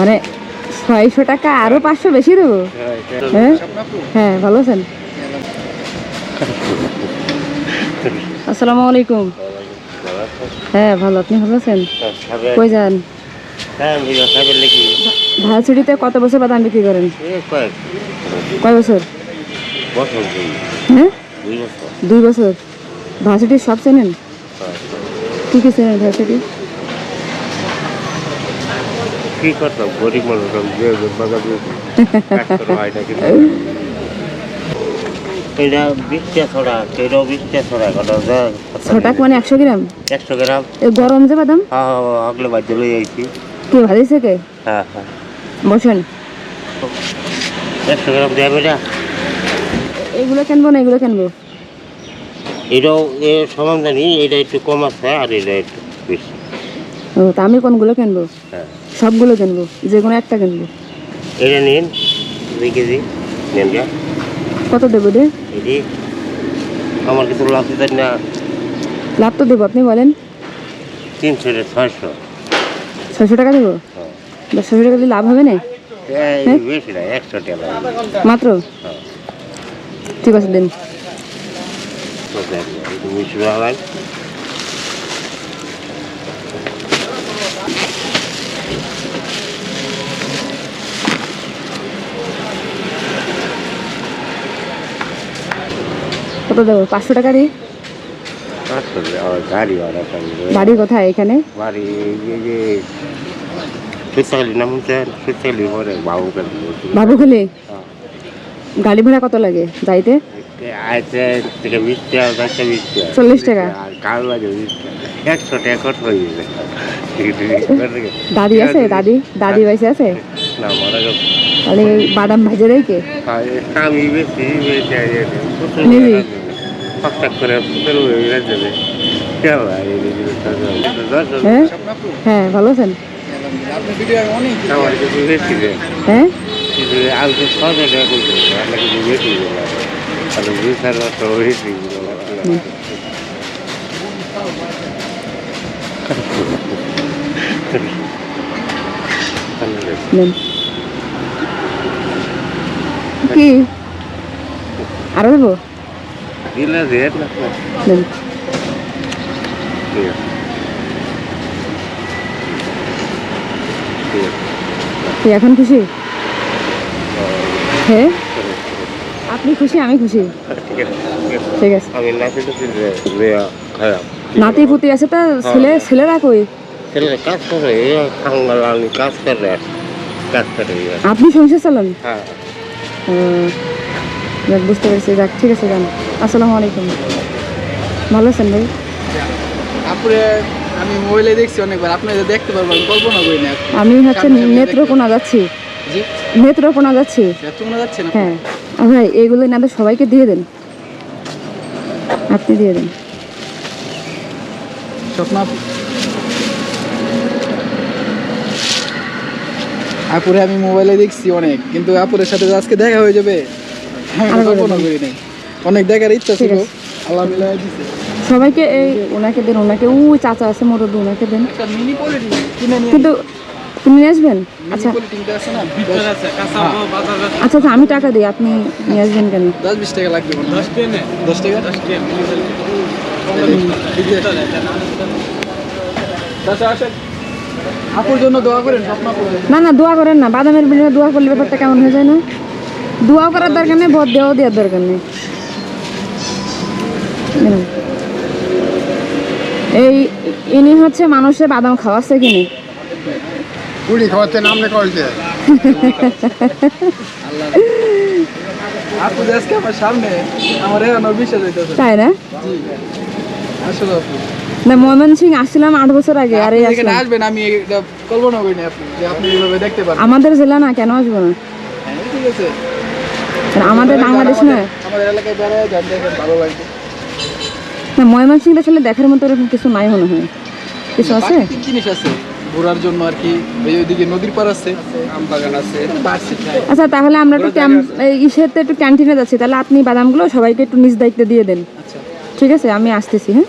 মানে ছয়শো টাকা আরও পাঁচশো বেশি দেবো? হ্যাঁ? হ্যাঁ ভালো আছেন? আসসালামু আলাইকুম। হ্যাঁ ভালো। আপনি ভালো আছেন? কই যান? হ্যাঁ লেগে ধারাছড়িতে কত বছর বাদাম বিক্রি করেন? কয়? বছর? হ্যাঁ? দুই বছর। দুই সব চেনেন? কি কি চেনেন ধারাছড়ি কি করতাম গরিব মানুষ যে বাগাবে হয় না কিন্তু এটা বিশটা ছড়া এটাও বিশটা ছড়া কটা ছটাক মানে একশো গ্রাম? একশো গ্রাম। এ গরম যে বাদাম? হ্যাঁ আগলে লই আইছি কে হ্যাঁ হ্যাঁ। বসেন। একশো গ্রাম দেবে না এগুলো কিনবো না এগুলো কিনবো? এটাও এ সমান জানি এটা একটু কম আছে আর এটা একটু বেশি। ও তা আমি কোনগুলো কিনবো? হ্যাঁ। সবগুলো কিনবো যে কোনো একটা কিনবো। এটা নিন দুই কেজি নেন কত দেবো রে? এটি আমার কিছু লাভ দিতে না। লাভ তো দেবো আপনি বলেন। তিনশো ছয়শো। ছয়শো টাকা দেবো? হ্যাঁ। ছয়শো টাকা দিলে লাভ হবে না? এই বেশি না একশো টাকা মাত্র? হ্যাঁ। ঠিক আছে দিন তো দেখ একটু মিশি বাড়াই কত দেবো? পাঁচশো টাকা থাকবে বাড়ি কোথায় এখানে? বাড়ি বাবুখালি? গাড়ি ভাড়া কত লাগে যাইতে? আইতে থেকে বিশ টাকা যাচ্ছে বিশ টাকা। চল্লিশ টাকা। হয়ে দাদি আছে? দাদি? দাদি বাইসে আছে? না মারা গেছে তাহলে বাদাম ভাজে দেয় কে আমি বেশি বেশি নিবি? টকটক করে হয়ে যাবে হ্যাঁ? হ্যাঁ ভালো আছেন? আমার কিছু বেশি হ্যাঁ? কিছু বেশি আর দুই চার বছর বেশি নেন। কি? আরও দেবো নেন। তুই এখন খুশি? হ্যাঁ আপনি খুশি আমি খুশি। ঠিক আছে ঠিক আছে। আমি নাতি পুতি আছে তা ছেলে ছেলেরা কই? ছেলে কাজ করে এই খাঙ্গাল আমি কাজ করে কাজ করে। আপনি সংসার চালান হ্যাঁ। যাক বুঝতে পেরেছি। যাক ঠিক আছে যান। আসসালামু আলাইকুম। ভালো আছেন ভাই? তারপরে আমি মোবাইলে দেখছি অনেকবার। আপনি দেখতে পারবেন কল্পনা করি না। আমি হচ্ছে নেত্রকোনা যাচ্ছি। জি? নেত্রকোনা যাচ্ছি। মনে হ্যাঁ। ভাই এইগুলো না সবাইকে দিয়ে দেন। আপনি দিয়ে দেন। স্বপ্ন আপুরে আমি মোবাইলে দেখছি অনেক কিন্তু আপুরের সাথে আজকে দেখা হয়ে যাবে। আমি আলাদা কল্পনা করি নাই। অনেক দেখার ইচ্ছা ছিল আছে। আল্লাহ মিলাই দিছে। সবাইকে এই ওনাকে দেন ওনাকে ও চাচা আছে মুরব্বী ওনাকে দেন। মিনি কিন্তু তুমি নিয়ে আসবেন? আচ্ছা। হ্যাঁ, আচ্ছা আচ্ছা আমি টাকা দিই আপনি নিয়ে আসবেন কেন? দশ বিশ টাকা লাগবে। দশ টাকা? দশ টাকা আপুর জন্য দোয়া করেন। না না দোয়া করেন না। বাদামের বিনিময়ে দোয়া করলে ব্যাপারটা কেমন হয়ে যায় না? দোয়া করার দরকার নেই ভোট দেওয়া দেওয়ার দরকার নেই। এই ইনি হচ্ছে মানুষের বাদাম খাওয়াচ্ছে কিনি কুড়ি খাওয়াতে নাম লেখা হয়েছে। আপু আজকে আমার সামনে আমার এখন বিশ্বাস হইতেছে। তাই না? না ময়মন সিং আসছিলাম আট বছর আগে আরে এখানে আসবেন আমি কল্পনা করি না আপনি যে আপনি এইভাবে দেখতে আমাদের জেলা না কেন আসব না? হ্যাঁ, ঠিক আছে। আমাদের বাংলাদেশ না আমাদের- এলাকায় বেড়ায় যান দেখেন ভালো লাগবে না ময়মন আসলে দেখার মতো এরকম কিছু নাই মনে হয়। কিছু আছে? জিনিস আছে। ঘোরার জন্য আর কি ওই ওইদিকে নদীর পার আছে আম বাগান আছে আচ্ছা তাহলে আমরা একটু ইসেতে একটু ক্যান্টিনে যাচ্ছি তাহলে আপনি বাদামগুলো সবাইকে একটু নিজ দায়িত্বে দিয়ে দেন। আচ্ছা। ঠিক আছে আমি আসতেছি হ্যাঁ?